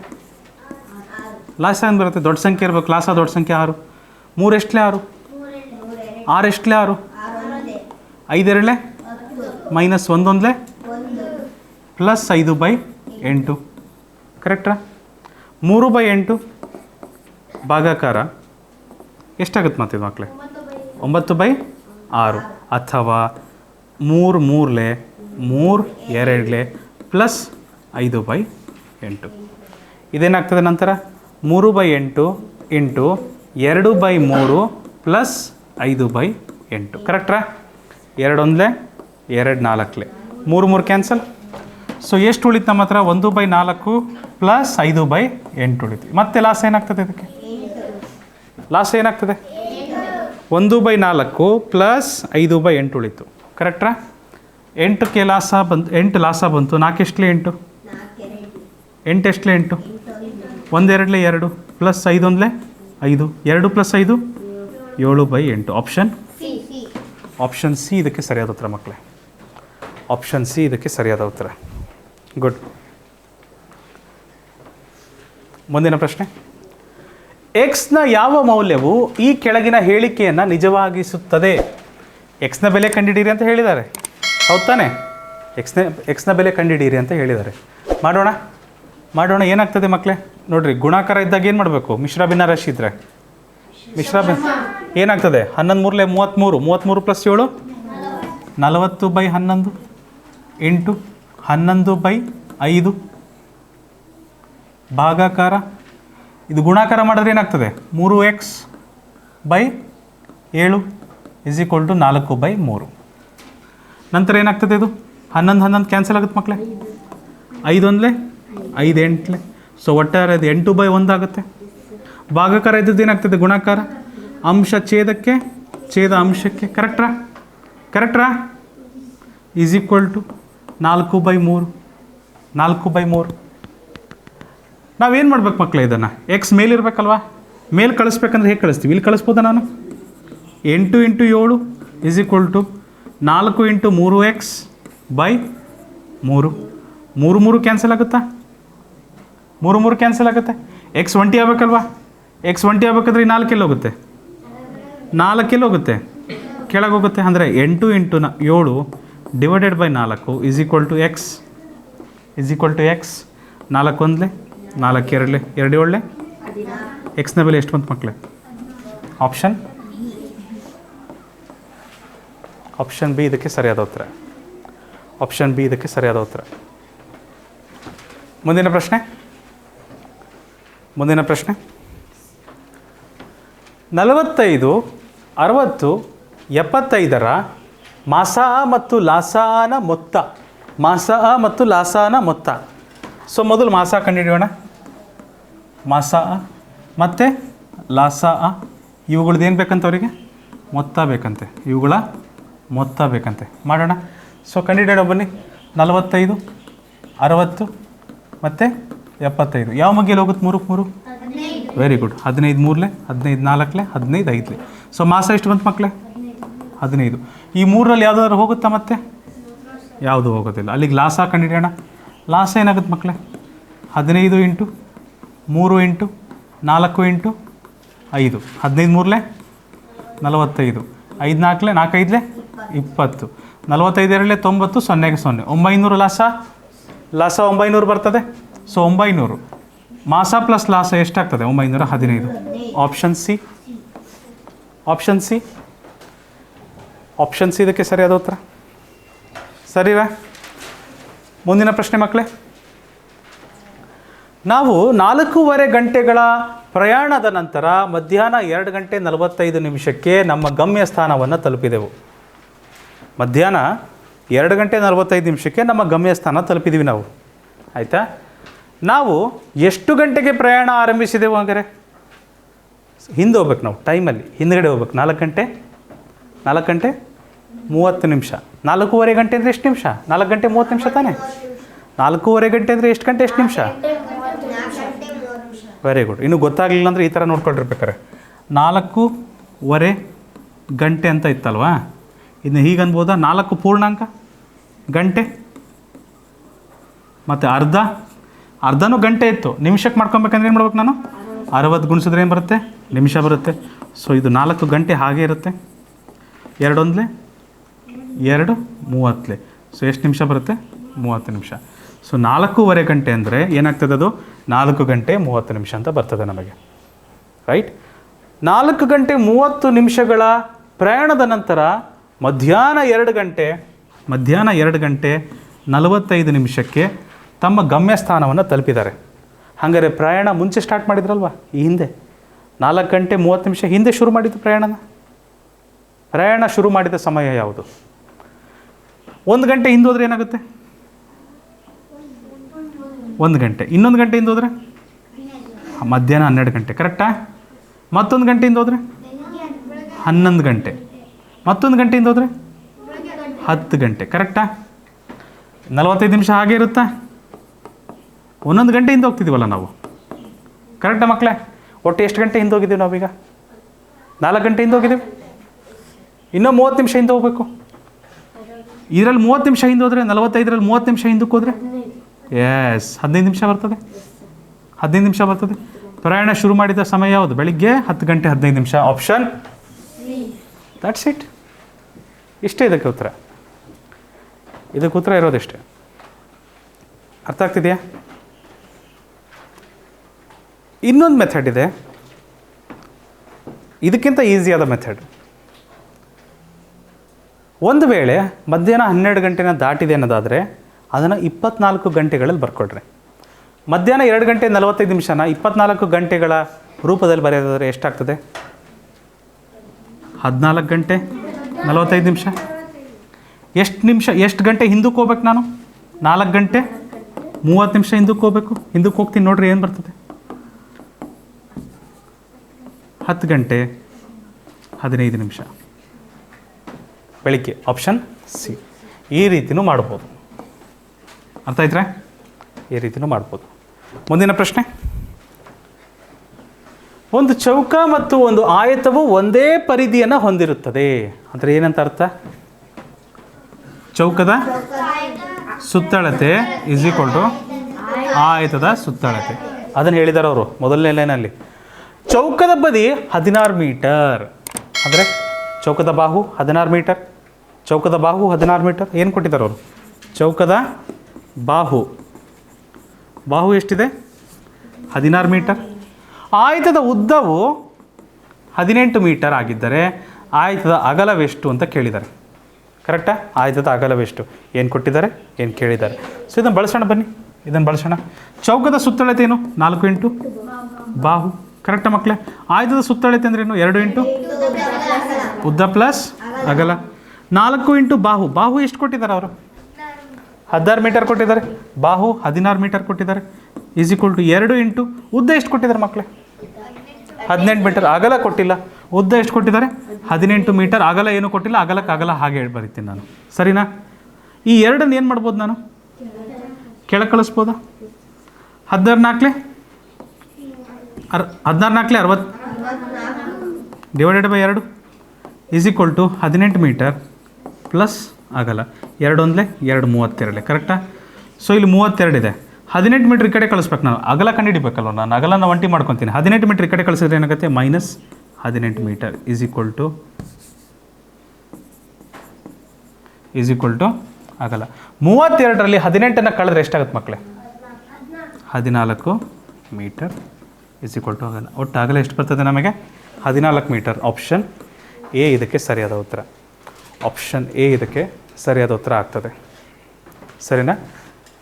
ಲಾಸ ಏನು ಬರುತ್ತೆ? ದೊಡ್ಡ ಸಂಖ್ಯೆ ಇರಬೇಕು. ಲಾಸ ದೊಡ್ಡ ಸಂಖ್ಯೆ ಆರು. ಮೂರೆಷ್ಟಲೇ ಆರು? ಆರೆಷ್ಟಲೇ ಆರು? ಐದೆರಡಲೆ? ಮೈನಸ್ ಒಂದೊಂದಲೇ? ಪ್ಲಸ್ ಐದು ಬೈ ಎಂಟು. ಕರೆಕ್ಟಾ ಮೂರು ಬೈ ಎಂಟು ಭಾಗಾಕಾರ ಎಷ್ಟಾಗುತ್ತೆ ಮತ್ತೆ ಮಕ್ಕಳೇ ಒಂಬತ್ತು ಬೈ ಆರು. ಅಥವಾ ಮೂರು ಮೂರಲೆ, ಮೂರು ಎರಡಲೆ ಪ್ಲಸ್ ಐದು ಬೈ ಎಂಟು. ಇದೇನಾಗ್ತದೆ ನಂತರ? ಮೂರು ಬೈ ಎಂಟು ಇಂಟು ಎರಡು ಬೈ ಮೂರು ಪ್ಲಸ್ ಐದು ಬೈ ಎಂಟು. ಕರೆಕ್ಟ್ರಾ? ಎರಡೊಂದಲೆ, ಎರಡು ನಾಲ್ಕಲೆ. ಮೂರು ಮೂರು ಕ್ಯಾನ್ಸಲ್. ಸೊ, ಎಷ್ಟು ಉಳಿತು ನಮ್ಮ ಹತ್ರ? ಒಂದು ಬೈ ನಾಲ್ಕು ಪ್ಲಸ್ ಐದು ಬೈ ಎಂಟು ಉಳಿತು. ಮತ್ತೆ ಲಾಸ್ ಏನಾಗ್ತದೆ ಇದಕ್ಕೆ? ಲಾಸ್ ಏನಾಗ್ತದೆ? ಒಂದು ಬೈ ನಾಲ್ಕು ಪ್ಲಸ್ ಐದು ಬೈ ಎಂಟು ಉಳಿತು. ಕರೆಕ್ಟ್ರಾ? ಎಂಟಕ್ಕೆ ಲಾಸ ಬಂತು ಎಂಟು ಲಾಸ ಬಂತು. ನಾಲ್ಕೆಷ್ಟಲೇ ಎಂಟು? ಎಂಟು ಎಷ್ಟಲೇ ಎಂಟು? ಒಂದೆರಡಲೇ ಎರಡು ಪ್ಲಸ್ ಐದೊಂದಲೇ ಐದು. ಎರಡು ಪ್ಲಸ್ ಐದು? ಏಳು ಬೈ ಎಂಟು. ಆಪ್ಷನ್? ಆಪ್ಷನ್ ಸಿ ಇದಕ್ಕೆ ಸರಿಯಾದ ಉತ್ತರ ಮಕ್ಕಳೇ. ಆಪ್ಷನ್ ಸಿ ಇದಕ್ಕೆ ಸರಿಯಾದ ಉತ್ತರ. ಗುಡ್. ಮುಂದಿನ ಪ್ರಶ್ನೆ. ಎಕ್ಸ್ನ ಯಾವ ಮೌಲ್ಯವು ಈ ಕೆಳಗಿನ ಹೇಳಿಕೆಯನ್ನು ನಿಜವಾಗಿಸುತ್ತದೆ? ಎಕ್ಸ್ನ ಬೆಲೆ ಕಂಡಿಡೀರಿ ಅಂತ ಹೇಳಿದ್ದಾರೆ. ಹೌದು ತಾನೆ? ಎಕ್ಸ್ನ ಎಕ್ಸ್ನ ಬೆಲೆ ಕಂಡಿಡೀರಿ ಅಂತ ಹೇಳಿದ್ದಾರೆ. ಮಾಡೋಣ ಮಾಡೋಣ, ಏನಾಗ್ತದೆ ಮಕ್ಕಳೇ ನೋಡಿರಿ, ಗುಣಾಕಾರ ಇದ್ದಾಗ ಏನು ಮಾಡಬೇಕು? ಮಿಶ್ರ ಭಿನ್ನ ರಾಶಿ ಇದ್ದರೆ ಮಿಶ್ರ ಭಿನ್ನ, ಏನಾಗ್ತದೆ? ಹನ್ನೊಂದು ಮೂರಲೆ ಮೂವತ್ತ್ಮೂರು ಮೂವತ್ತ್ಮೂರು ಪ್ಲಸ್ ಏಳು? ನಲವತ್ತು ಬೈ ಹನ್ನೊಂದು, ಎಂಟು, ಹನ್ನೊಂದು ಬೈ ಐದು. ಭಾಗಾಕಾರ, ಇದು ಗುಣಾಕಾರ ಮಾಡಿದ್ರೆ ಏನಾಗ್ತದೆ? ಮೂರು ಎಕ್ಸ್ ಬೈ ಏಳು. ಇಸ್ ಈಕ್ವಲ್ ಟು ನಾಲ್ಕು ಬೈ ಮೂರು. ನಂತರ ಏನಾಗ್ತದೆ ಇದು? ಹನ್ನೊಂದು ಹನ್ನೊಂದು ಕ್ಯಾನ್ಸಲ್ ಆಗುತ್ತೆ ಮಕ್ಕಳೇ ಐದೊಂದಲೇ ಐದು ಎಂಟ್ಲೆ. ಸೊ ಒಟ್ಟಾರೆ ಅದು ಎಂಟು ಬೈ ಒಂದು ಆಗುತ್ತೆ. ಭಾಗಕಾರ ಇದ್ದದ್ದು ಏನಾಗ್ತದೆ? ಗುಣಾಕಾರ. ಅಂಶ ಛೇದಕ್ಕೆ, ಛೇದ ಅಂಶಕ್ಕೆ. ಕರೆಕ್ಟ್ರಾ ಕರೆಕ್ಟ್ರಾ ಈಸ್ ಈಕ್ವಲ್ ಟು ನಾಲ್ಕು ಬೈ ಮೂರು. ನಾಲ್ಕು ಬೈ ಮೂರು. ನಾವೇನು ಮಾಡ್ಬೇಕು ಮಕ್ಕಳೇ ಇದನ್ನು? ಎಕ್ಸ್ ಮೇಲಿರ್ಬೇಕಲ್ವಾ? ಮೇಲೆ ಕಳಿಸ್ಬೇಕಂದ್ರೆ ಹೇಗೆ ಕಳಿಸ್ತೀವಿ? ಇಲ್ಲಿ ಕಳಿಸ್ಬೋದಾ ನಾನು? ಎಂಟು ಇಂಟು ಏಳು ಇಸ್ ಈಕ್ವಲ್ ಟು ನಾಲ್ಕು ಇಂಟು ಮೂರು ಎಕ್ಸ್ ಬೈ ಮೂರು. ಮೂರು ಮೂರು ಕ್ಯಾನ್ಸಲ್ ಆಗುತ್ತಾ? ಮೂರು ಮೂರು ಕ್ಯಾನ್ಸಲ್ ಆಗುತ್ತೆ. ಎಕ್ಸ್ ಒಂಟಿ ಆಗ್ಬೇಕಲ್ವಾ? ಎಕ್ಸ್ ಒಂಟಿ ಆಗ್ಬೇಕಾದ್ರೆ ನಾಲ್ಕು ನಾಲ್ಕೆಲ್ಲಿ ಹೋಗುತ್ತೆ? ನಾಲ್ಕೆಲ್ಲಿ ಹೋಗುತ್ತೆ? ಕೆಳಗೆ ಹೋಗುತ್ತೆ. ಅಂದರೆ ಎಂಟು ಇಂಟು ನ ಏಳು ಡಿವೈಡೆಡ್ ಬೈ ನಾಲ್ಕು is equal to X is equal to X ನಾಲ್ಕು ಒಂದ್ಲೆ, ನಾಲ್ಕು ಎರಡಲೆ, ಎರಡು ಏಳಲೆ? ಎಕ್ಸ್ನ ಬೆಲೆ ಎಷ್ಟು ಬಂತು ಮಕ್ಕಳೇ ಆಪ್ಷನ್ ಆಪ್ಷನ್ ಬಿ ಇದಕ್ಕೆ ಸರಿಯಾದ ಉತ್ತರ. ಆಪ್ಷನ್ ಬಿ ಇದಕ್ಕೆ ಸರಿಯಾದ ಉತ್ತರ. ಮುಂದಿನ ಪ್ರಶ್ನೆ? ಮುಂದಿನ ಪ್ರಶ್ನೆ? ನಲವತ್ತೈದು, ಅರವತ್ತು, ಎಪ್ಪತ್ತೈದರ ಮಾಸ ಮತ್ತು ಲಾಸಾನ ಮೊತ್ತ. ಮಾಸ ಮತ್ತು ಲಾಸಾನ ಮೊತ್ತ. ಸೊ ಮೊದಲು ಮಾಸ ಕಂಡುಹಿಡಿಯೋಣ. ಮಾಸ ಮತ್ತು ಲಾಸ ಇವುಗಳದ್ದು ಏನು ಬೇಕಂತ ಅವರಿಗೆ ಮೊತ್ತ ಬೇಕಂತೆ. ಇವುಗಳ ಮೊತ್ತ ಬೇಕಂತೆ. ಮಾಡೋಣ. ಸೊ ಕ್ಯಾಂಡಿಡೇಟ್ ಬನ್ನಿ. ನಲವತ್ತೈದು ಅರವತ್ತು ಮತ್ತು ಎಪ್ಪತ್ತೈದು. ಯಾವ ಮಗ್ಗಿಯಲ್ಲಿ ಹೋಗುತ್ತೆ ಮೂರಕ್ಕೆ ಮೂರು? ವೆರಿ ಗುಡ್ ಹದಿನೈದು ಮೂರಲೆ ಹದಿನೈದು ನಾಲ್ಕಲೆ ಹದಿನೈದು ಐದಲೆ. ಸೊ ಮಾಸ ಎಷ್ಟು ಬಂತು ಮಕ್ಕಳೇ? ಹದಿನೈದು. ಈ ಮೂರರಲ್ಲಿ ಯಾವುದಾದ್ರು ಹೋಗುತ್ತಾ ಮತ್ತೆ? ಯಾವುದು ಹೋಗೋದಿಲ್ಲ. ಅಲ್ಲಿಗೆ ಲಾಸ್ ಕಂಡಿಡಿಯೋಣ ಲಾಸ್ ಏನಾಗುತ್ತೆ ಮಕ್ಕಳೇ? ಹದಿನೈದು ಇಂಟು ಮೂರು ಇಂಟು ನಾಲ್ಕು ಇಂಟು ಐದು. ಹದಿನೈದು ಮೂರಲೆ ನಲವತ್ತೈದು. ಐದು ನಾಲ್ಕಲೆ ನಾಲ್ಕೈದಲೆ ಇಪ್ಪತ್ತು. ನಲವತ್ತೈದರಲ್ಲಿ ತೊಂಬತ್ತು, ಸೊನ್ನೆಗೆ ಸೊನ್ನೆ. ಒಂಬೈನೂರು ಲಾಸ? ಲಾಸ ಒಂಬೈನೂರು ಬರ್ತದೆ? ಸೊ, ಒಂಬೈನೂರು. ಮಾಸ ಪ್ಲಸ್ ಲಾಸ ಎಷ್ಟಾಗ್ತದೆ? ಒಂಬೈನೂರ ಹದಿನೈದು. Option C option C option C ಇದಕ್ಕೆ ಸರಿಯಾದ ಉತ್ತರ? ಸರಿವಾ ಮುಂದಿನ ಪ್ರಶ್ನೆ ಮಕ್ಕಳೇ. ನಾವು ನಾಲ್ಕೂವರೆ ಗಂಟೆಗಳ ಪ್ರಯಾಣದ ನಂತರ ಮಧ್ಯಾಹ್ನ ಎರಡು ಗಂಟೆ ನಲವತ್ತೈದು ನಿಮಿಷಕ್ಕೆ ನಮ್ಮ ಗಮ್ಯ ಸ್ಥಾನವನ್ನು ತಲುಪಿದೆವು. ಮಧ್ಯಾಹ್ನ ಎರಡು ಗಂಟೆ ನಲವತ್ತೈದು ನಿಮಿಷಕ್ಕೆ ನಮ್ಮ ಗಮ್ಯಸ್ಥಾನ ತಲುಪಿದ್ದೀವಿ ನಾವು. ಆಯಿತಾ? ನಾವು ಎಷ್ಟು ಗಂಟೆಗೆ ಪ್ರಯಾಣ ಆರಂಭಿಸಿದೆವು ಹಾಗಾರೆ ಹಿಂದೆ ಹೋಗ್ಬೇಕು ನಾವು, ಟೈಮಲ್ಲಿ. ಹಿಂದ್ಗಡೆ ಹೋಗ್ಬೇಕು. ನಾಲ್ಕು ಗಂಟೆ? ನಾಲ್ಕು ಗಂಟೆ? ಮೂವತ್ತು ನಿಮಿಷ. ನಾಲ್ಕೂವರೆ ಗಂಟೆ ಅಂದರೆ ಎಷ್ಟು ನಿಮಿಷ? ನಾಲ್ಕು ಗಂಟೆ ಮೂವತ್ತು ನಿಮಿಷ ತಾನೇ? ನಾಲ್ಕೂವರೆ ಗಂಟೆ ಅಂದರೆ ಎಷ್ಟು ಗಂಟೆ, ಎಷ್ಟು ನಿಮಿಷ? ವೆರಿ ಗುಡ್ ಇನ್ನು ಗೊತ್ತಾಗಲಿಲ್ಲ ಅಂದರೆ ಈ ಥರ ನೋಡ್ಕೊಂಡಿರ್ಬೇಕಾರೆ. ನಾಲ್ಕೂವರೆ ಗಂಟೆ ಅಂತ ಇತ್ತಲ್ವಾ? ಇನ್ನು ಹೀಗೆ ಅನ್ಬೋದಾ ನಾಲ್ಕು ಪೂರ್ಣಾಂಕ? ಗಂಟೆ? ಮತ್ತು ಅರ್ಧ? ಅರ್ಧನೂ ಗಂಟೆ ಇತ್ತು. ನಿಮಿಷಕ್ಕೆ ಮಾಡ್ಕೊಬೇಕಂದ್ರೆ ಏನು ಮಾಡ್ಬೇಕು ನಾನು? ಅರವತ್ತು ಗುಣಿಸಿದ್ರೆ ಏನು ಬರುತ್ತೆ? ನಿಮಿಷ ಬರುತ್ತೆ. ಸೊ ಇದು ನಾಲ್ಕು ಗಂಟೆ ಹಾಗೆ ಇರುತ್ತೆ. ಎರಡೊಂದ್ಲೆ? ಎರಡು, ಮೂವತ್ತಲೆ. ಸೊ ಎಷ್ಟು ನಿಮಿಷ ಬರುತ್ತೆ? ಮೂವತ್ತು ನಿಮಿಷ. ಸೊ ನಾಲ್ಕೂವರೆ ಗಂಟೆ ಅಂದರೆ ಏನಾಗ್ತದೆ ಅದು? ನಾಲ್ಕು ಗಂಟೆ ಮೂವತ್ತು ನಿಮಿಷ ಅಂತ ಬರ್ತದೆ ನಮಗೆ. ರೈಟ್ ನಾಲ್ಕು ಗಂಟೆ ಮೂವತ್ತು ನಿಮಿಷಗಳ ಪ್ರಯಾಣದ ನಂತರ ಮಧ್ಯಾಹ್ನ ಎರಡು ಗಂಟೆ, ಮಧ್ಯಾಹ್ನ ಎರಡು ಗಂಟೆ ನಲವತ್ತೈದು ನಿಮಿಷಕ್ಕೆ ತಮ್ಮ ಗಮ್ಯಸ್ಥಾನವನ್ನು ತಲುಪಿದ್ದಾರೆ. ಹಾಗಾದರೆ ಪ್ರಯಾಣ ಮುಂಚೆ ಸ್ಟಾರ್ಟ್ ಮಾಡಿದ್ರಲ್ವ? ಈ ಹಿಂದೆ. ನಾಲ್ಕು ಗಂಟೆ ಮೂವತ್ತು ನಿಮಿಷ ಹಿಂದೆ ಶುರು ಮಾಡಿದ್ದು ಪ್ರಯಾಣನ? ಪ್ರಯಾಣ ಶುರು ಮಾಡಿದ ಸಮಯ ಯಾವುದು? ಒಂದು ಗಂಟೆ ಹಿಂದೋದ್ರೆ ಏನಾಗುತ್ತೆ? ಒಂದು ಗಂಟೆ. ಇನ್ನೊಂದು ಗಂಟೆ ಹಿಂದೋದ್ರೆ ಮಧ್ಯಾಹ್ನ ಹನ್ನೆರಡು ಗಂಟೆ, ಕರೆಕ್ಟಾ? ಮತ್ತೊಂದು ಗಂಟೆ ಹಿಂದೋದ್ರೆ ಹನ್ನೊಂದು ಗಂಟೆ. ಮತ್ತೊಂದು ಗಂಟೆಯಿಂದ ಹೋದರೆ? ಹತ್ತು ಗಂಟೆ ಕರೆಕ್ಟಾ ನಲವತ್ತೈದು ನಿಮಿಷ ಹಾಗೆ ಇರುತ್ತಾ? ಒಂದೊಂದು ಗಂಟೆಯಿಂದ ಹೋಗ್ತಿದ್ದೀವಲ್ಲ ನಾವು? ಕರೆಕ್ಟಾ ಮಕ್ಕಳೇ? ಒಟ್ಟು ಎಷ್ಟು ಗಂಟೆ ಹಿಂದೆ ಹೋಗಿದ್ದೀವಿ ನಾವೀಗ? ನಾಲ್ಕು ಗಂಟೆ ಹಿಂದೆ ಹೋಗಿದ್ದೀವಿ? ಇನ್ನೂ ಮೂವತ್ತು ನಿಮಿಷ ಹಿಂದೆ ಹೋಗ್ಬೇಕು. ಇದರಲ್ಲಿ ಮೂವತ್ತು ನಿಮಿಷ ಹಿಂದೆ ಹೋದರೆ ನಲವತ್ತೈದರಲ್ಲಿ ಮೂವತ್ತು ನಿಮಿಷ ಹಿಂದಕ್ಕೆ ಹೋದರೆ? ಎಸ್ ಹದಿನೈದು ನಿಮಿಷ ಬರ್ತದೆ. ಹದಿನೈದು ನಿಮಿಷ ಬರ್ತದೆ. ಪ್ರಯಾಣ ಶುರು ಮಾಡಿದ ಸಮಯ ಯಾವುದು? ಬೆಳಿಗ್ಗೆ ಹತ್ತು ಗಂಟೆ ಹದಿನೈದು ನಿಮಿಷ. ಆಪ್ಷನ್ ದಟ್ಸ್ ಇಟ್ ಇಷ್ಟೇ ಇದಕ್ಕೆ ಉತ್ತರ. ಇದಕ್ಕೆ ಉತ್ತರ ಇರೋದಿಷ್ಟೇ. ಅರ್ಥ ಆಗ್ತಿದೆಯಾ? ಇನ್ನೊಂದು ಮೆಥಡ್ ಇದೆ. ಇದಕ್ಕಿಂತ ಈಸಿಯಾದ ಮೆಥಡ್ ಒಂದು ವೇಳೆ ಮಧ್ಯಾಹ್ನ ಹನ್ನೆರಡು ಗಂಟೆನ ದಾಟಿದೆ ಅನ್ನೋದಾದರೆ ಅದನ್ನು ಇಪ್ಪತ್ನಾಲ್ಕು ಗಂಟೆಗಳಲ್ಲಿ ಬರ್ಕೊಡ್ರಿ. ಮಧ್ಯಾಹ್ನ ಎರಡು ಗಂಟೆ ನಲವತ್ತೈದು ನಿಮಿಷನ ಇಪ್ಪತ್ನಾಲ್ಕು ಗಂಟೆಗಳ ರೂಪದಲ್ಲಿ ಬರೆಯೋದಾದರೆ ಎಷ್ಟಾಗ್ತದೆ? ಹದಿನಾಲ್ಕು ಗಂಟೆ, ನಲವತ್ತೈದು ನಿಮಿಷ? ಎಷ್ಟು ನಿಮಿಷ, ಎಷ್ಟು ಗಂಟೆ ಹಿಂದಕ್ಕೆ ಹೋಗ್ಬೇಕು ನಾನು? ನಾಲ್ಕು ಗಂಟೆ, ಮೂವತ್ತು ನಿಮಿಷ ಹಿಂದಕ್ಕೆ ಹೋಗ್ಬೇಕು? ಹಿಂದಕ್ಕೆ ಹೋಗ್ತೀನಿ ನೋಡ್ರಿ, ಏನು ಬರ್ತದೆ? ಹತ್ತು ಗಂಟೆ, ಹದಿನೈದು ನಿಮಿಷ. ಬೆಳಿಗ್ಗೆ ಆಪ್ಷನ್ ಸಿ ಈ ರೀತಿಯೂ ಮಾಡ್ಬೋದು. ಅರ್ಥ ಆಯ್ತಾ ಈ ರೀತಿಯೂ ಮಾಡ್ಬೋದು. ಮುಂದಿನ ಪ್ರಶ್ನೆ? ಒಂದು ಚೌಕ ಮತ್ತು ಒಂದು ಆಯತವು ಒಂದೇ ಪರಿಧಿಯನ್ನು ಹೊಂದಿರುತ್ತದೆ. ಅಂದರೆ ಏನಂತ ಅರ್ಥ? ಚೌಕದ ಸುತ್ತಳತೆ ಇಸ್ ಈಕ್ವಲ್ ಟು ಆಯತದ ಸುತ್ತಳತೆ. ಅದನ್ನು ಹೇಳಿದಾರೆ ಅವರು ಮೊದಲನೇ ಲೈನಲ್ಲಿ. ಚೌಕದ ಬದಿ ಹದಿನಾರು ಮೀಟರ್. ಅಂದರೆ ಚೌಕದ ಬಾಹು ಹದಿನಾರು ಮೀಟರ್. ಚೌಕದ ಬಾಹು ಹದಿನಾರು ಮೀಟರ್. ಏನು ಕೊಟ್ಟಿದ್ದಾರೆ ಅವರು? ಚೌಕದ ಬಾಹು. ಬಾಹು ಎಷ್ಟಿದೆ? ಹದಿನಾರು ಮೀಟರ್. ಆಯತದ ಉದ್ದವು ಹದಿನೆಂಟು ಮೀಟರ್ ಆಗಿದ್ದರೆ ಆಯುಧದ ಅಗಲವೆಷ್ಟು ಅಂತ ಕೇಳಿದ್ದಾರೆ. ಕರೆಕ್ಟಾ ಆಯುಧದ ಅಗಲವೆಷ್ಟು? ಏನು ಕೊಟ್ಟಿದ್ದಾರೆ? ಏನು ಕೇಳಿದ್ದಾರೆ? ಸೊ ಇದನ್ನು ಬಳಸೋಣ ಬನ್ನಿ. ಇದನ್ನು ಬಳಸೋಣ. ಚೌಕದ ಸುತ್ತಳತೆ ಏನು? ನಾಲ್ಕು ಇಂಟು ಬಾಹು. ಕರೆಕ್ಟಾ ಮಕ್ಕಳೇ ಆಯುಧದ ಸುತ್ತಳತೆ ಅಂದ್ರೇನು ಎರಡು ಇಂಟು ಉದ್ದ ಪ್ಲಸ್ ಅಗಲ. ನಾಲ್ಕು ಇಂಟು ಬಾಹು. ಬಾಹು ಎಷ್ಟು ಕೊಟ್ಟಿದ್ದಾರೆ ಅವರು? ಹದಿನಾರು ಮೀಟರ್ ಕೊಟ್ಟಿದ್ದಾರೆ. ಬಾಹು ಹದಿನಾರು ಮೀಟರ್ ಕೊಟ್ಟಿದ್ದಾರೆ. ಈಸ್ ಈಕ್ವಲ್ ಟು ಎರಡು ಇಂಟು ಉದ್ದ ಎಷ್ಟು ಕೊಟ್ಟಿದ್ದಾರೆ ಮಕ್ಕಳೇ ಹದಿನೆಂಟು ಮೀಟರ್ ಅಗಲ ಕೊಟ್ಟಿಲ್ಲ. ಉದ್ದ ಎಷ್ಟು ಕೊಟ್ಟಿದ್ದಾರೆ? ಹದಿನೆಂಟು ಮೀಟರ್ ಅಗಲ ಏನು ಕೊಟ್ಟಿಲ್ಲ ಅಗಲಕ್ಕೆ ಅಗಲ ಹಾಗೆ ಹೇಳಿ ಬರೀತೀನಿ ನಾನು. ಸರಿನಾ? ಈ ಎರಡನ್ನು ಏನು ಮಾಡ್ಬೋದು ನಾನು? ಕೆಳಗೆ ಕಳಿಸ್ಬೋದಾ? ಹದಿನಾರು ನಾಲ್ಕಲೆ ಅರ್ ಹದಿನಾರು ನಾಲ್ಕಲೆ ಅರವತ್ತು ಡಿವೈಡೆಡ್ ಬೈ ಎರಡು ಈಸ್ ಈಕ್ವಲ್ ಟು ಹದಿನೆಂಟು ಮೀಟರ್ ಪ್ಲಸ್ ಆಗಲ್ಲ. ಎರಡು ಒಂದಲೇ ಎರಡು ಮೂವತ್ತೆರಡಲೆ ಕರೆಕ್ಟಾ ಸೊ ಇಲ್ಲಿ ಮೂವತ್ತೆರಡು ಇದೆ. ಹದಿನೆಂಟು ಮೀಟ್ರ್ ಈ ಕಡೆ ಕಳಿಸ್ಬೇಕು ನಾನು. ಅಗಲ ಕಂಡುಹಿಡಿಬೇಕಲ್ವ ನಾನು? ಅಗಲನ ಒಂಟಿ ಮಾಡ್ಕೊತೀನಿ. ಹದಿನೆಂಟು ಮೀಟ್ರ್ ಈ ಕಡೆ ಕಳಿಸಿದ್ರೆ ಏನಾಗುತ್ತೆ? ಮೈನಸ್ ಹದಿನೆಂಟು metre is equal to is equal to ಆಗಲ್ಲ ಮೂವತ್ತೆರಡರಲ್ಲಿ ಹದಿನೆಂಟನ್ನು ಕಳೆದ್ರೆ ಎಷ್ಟಾಗುತ್ತೆ ಮಕ್ಕಳೇ? ಹದಿನಾಲ್ಕು ಮೀಟರ್ ಈಸ್ ಈಕ್ವಲ್ ಟು ಆಗಲ್ಲ ಒಟ್ಟು ಆಗಲ್ಲ ಎಷ್ಟು ಬರ್ತದೆ ನಮಗೆ? ಹದಿನಾಲ್ಕು ಮೀಟರ್ ಆಪ್ಷನ್ ಎ ಇದಕ್ಕೆ ಸರಿಯಾದ ಉತ್ತರ. ಆಪ್ಷನ್ ಎ ಇದಕ್ಕೆ ಸರಿಯಾದ ಉತ್ತರ ಆಗ್ತದೆ. ಸರಿನಾ?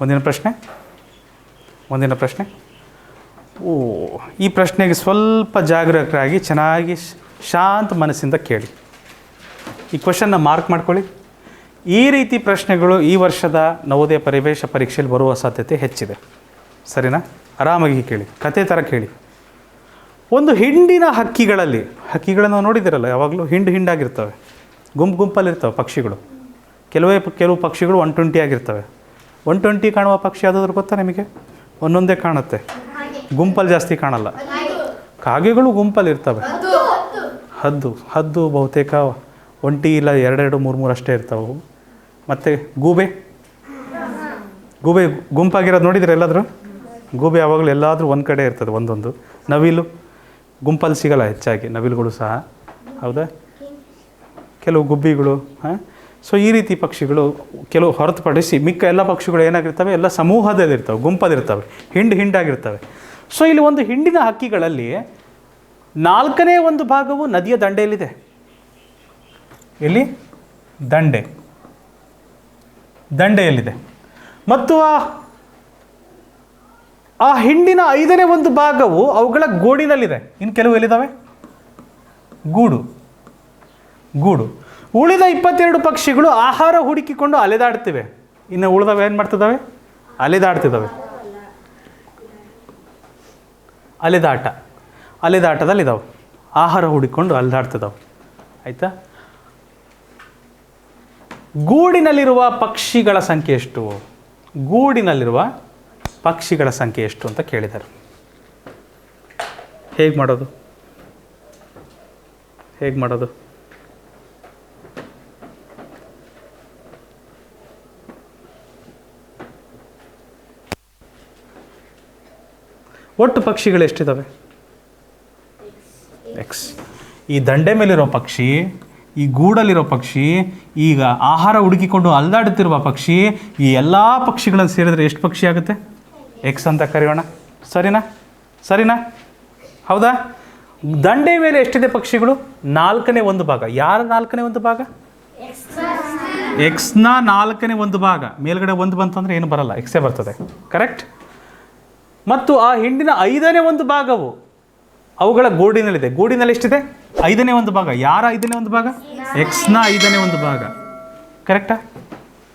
ಮುಂದಿನ ಪ್ರಶ್ನೆ? ಮುಂದಿನ ಪ್ರಶ್ನೆ. ಓ, ಈ ಪ್ರಶ್ನೆಗೆ ಸ್ವಲ್ಪ ಜಾಗರೂಕರಾಗಿ ಚೆನ್ನಾಗಿ ಶಾಂತ ಮನಸ್ಸಿಂದ ಕೇಳಿ. ಈ ಕ್ವಶನ್ನ ಮಾರ್ಕ್ ಮಾಡ್ಕೊಳ್ಳಿ. ಈ ರೀತಿ ಪ್ರಶ್ನೆಗಳು ಈ ವರ್ಷದ ನವೋದಯ ಪರಿವೇಶ ಪರೀಕ್ಷೆಯಲ್ಲಿ ಬರುವ ಸಾಧ್ಯತೆ ಹೆಚ್ಚಿದೆ. ಸರಿನಾ? ಆರಾಮಾಗಿ ಕೇಳಿ. ಕತೆ ಥರ ಕೇಳಿ. ಒಂದು ಹಿಂಡಿನ ಹಕ್ಕಿಗಳಲ್ಲಿ, ಹಕ್ಕಿಗಳನ್ನು ನೋಡಿದಿರಲ್ಲ, ಯಾವಾಗಲೂ ಹಿಂಡು ಹಿಂಡಾಗಿರ್ತವೆ. ಗುಂಪು ಗುಂಪಲ್ಲಿರ್ತವೆ ಪಕ್ಷಿಗಳು. ಕೆಲವೇ ಕೆಲವು ಪಕ್ಷಿಗಳು ಒನ್ ಟ್ವೆಂಟಿ ಆಗಿರ್ತವೆ. ಒನ್ ಟ್ವೆಂಟಿ ಕಾಣುವ ಪಕ್ಷಿ ಯಾವುದಾದ್ರು ಗೊತ್ತಾ ನಿಮಗೆ? ಒಂದೊಂದೇ ಕಾಣುತ್ತೆ. ಗುಂಪಲ್ಲಿ ಜಾಸ್ತಿ ಕಾಣಲ್ಲ. ಕಾಗೆಗಳು ಗುಂಪಲ್ಲಿ ಇರ್ತವೆ. ಹದ್ದು ಹದ್ದು ಬಹುತೇಕ ಒಂಟಿ ಇಲ್ಲ ಎರಡೆರಡು, ಮೂರು ಮೂರು ಅಷ್ಟೇ ಇರ್ತಾವೆ. ಮತ್ತು ಗೂಬೆ. ಗೂಬೆ ಗುಂಪಾಗಿರೋದು ನೋಡಿದ್ರೆ ಎಲ್ಲಾದರೂ? ಗೂಬೆ ಯಾವಾಗಲೂ ಎಲ್ಲಾದರೂ ಒಂದು ಕಡೆ ಇರ್ತದೆ, ಒಂದೊಂದು. ನವಿಲು ಗುಂಪಲ್ಲಿ ಸಿಗಲ್ಲ ಹೆಚ್ಚಾಗಿ, ನವಿಲುಗಳು ಸಹ. ಹೌದಾ? ಕೆಲವು ಗುಬ್ಬಿಗಳು, ಹಾಂ? ಸೊ ಈ ರೀತಿ ಪಕ್ಷಿಗಳು ಕೆಲವು ಹೊರತುಪಡಿಸಿ ಮಿಕ್ಕ ಎಲ್ಲ ಪಕ್ಷಿಗಳು ಏನಾಗಿರ್ತವೆ? ಎಲ್ಲ ಸಮೂಹದಲ್ಲಿರ್ತವೆ ಗುಂಪದಿರ್ತವೆ ಹಿಂಡು ಹಿಂಡಾಗಿರ್ತವೆ. ಸೊ ಇಲ್ಲಿ ಒಂದು ಹಿಂಡಿನ ಹಕ್ಕಿಗಳಲ್ಲಿ ನಾಲ್ಕನೇ ಒಂದು ಭಾಗವು ನದಿಯ ದಂಡೆಯಲ್ಲಿದೆ. ಇಲ್ಲಿ ದಂಡೆ. ದಂಡೆಯಲ್ಲಿದೆ. ಮತ್ತು ಆ ಆ ಹಿಂಡಿನ ಐದನೇ ಒಂದು ಭಾಗವು ಅವುಗಳ ಗೂಡಿನಲ್ಲಿದೆ. ಇನ್ನು ಕೆಲವು ಎಲ್ಲಿದ್ದಾವೆ ಗೂಡು. ಗೂಡು. ಉಳಿದ ಇಪ್ಪತ್ತೆರಡು ಪಕ್ಷಿಗಳು ಆಹಾರ ಹುಡುಕಿಕೊಂಡು ಅಲೆದಾಡ್ತಿವೆ. ಇನ್ನು ಉಳಿದವ ಏನು ಮಾಡ್ತಿದ್ದಾವೆ? ಅಲೆದಾಡ್ತಿದ್ದಾವೆ. ಅಲೆದಾಟ. ಅಲೆದಾಟದಲ್ಲಿ ಇದಾವೆ ಆಹಾರ ಹುಡುಕಿಕೊಂಡು ಅಲೆದಾಡ್ತಿದ್ದಾವೆ. ಆಯಿತಾ? ಗೂಡಿನಲ್ಲಿರುವ ಪಕ್ಷಿಗಳ ಸಂಖ್ಯೆ ಎಷ್ಟು? ಗೂಡಿನಲ್ಲಿರುವ ಪಕ್ಷಿಗಳ ಸಂಖ್ಯೆ ಎಷ್ಟು ಅಂತ ಕೇಳಿದ್ದಾರೆ. ಹೇಗೆ ಮಾಡೋದು? ಹೇಗೆ ಮಾಡೋದು? ಒಟ್ಟು ಪಕ್ಷಿಗಳು ಎಷ್ಟಿದ್ದಾವೆ ಎಕ್ಸ್ ಈ ದಂಡೆ ಮೇಲಿರೋ ಪಕ್ಷಿ, ಈ ಗೂಡಲ್ಲಿರೋ ಪಕ್ಷಿ, ಈಗ ಆಹಾರ ಹುಡುಕಿಕೊಂಡು ಅಲ್ದಾಡುತ್ತಿರುವ ಪಕ್ಷಿ, ಈ ಎಲ್ಲ ಪಕ್ಷಿಗಳನ್ನು ಸೇರಿದ್ರೆ ಎಷ್ಟು ಪಕ್ಷಿ ಆಗುತ್ತೆ? ಎಕ್ಸ್ ಅಂತ ಕರೆಯೋಣ. ಸರಿನಾ? ಸರಿನಾ? ಹೌದಾ? ದಂಡೆ ಮೇಲೆ ಎಷ್ಟಿದೆ ಪಕ್ಷಿಗಳು? ನಾಲ್ಕನೇ ಒಂದು ಭಾಗ. ಯಾರ ನಾಲ್ಕನೇ ಒಂದು ಭಾಗ? ಎಕ್ಸ್ನ ನಾಲ್ಕನೇ ಒಂದು ಭಾಗ. ಮೇಲ್ಗಡೆ ಒಂದು ಬಂತಂದ್ರೆ ಏನು ಬರಲ್ಲ. ಎಕ್ಸೇ ಬರ್ತದೆ. ಕರೆಕ್ಟ್ ಮತ್ತು ಆ ಹಿಂಡಿನ ಐದನೇ ಒಂದು ಭಾಗವು ಅವುಗಳ ಗೂಡಿನಲ್ಲಿದೆ. ಗೂಡಿನಲ್ಲಿ ಎಷ್ಟಿದೆ? ಐದನೇ ಒಂದು ಭಾಗ. ಯಾರ ಐದನೇ ಒಂದು ಭಾಗ? ಎಕ್ಸ್ನ ಐದನೇ ಒಂದು ಭಾಗ. ಕರೆಕ್ಟಾ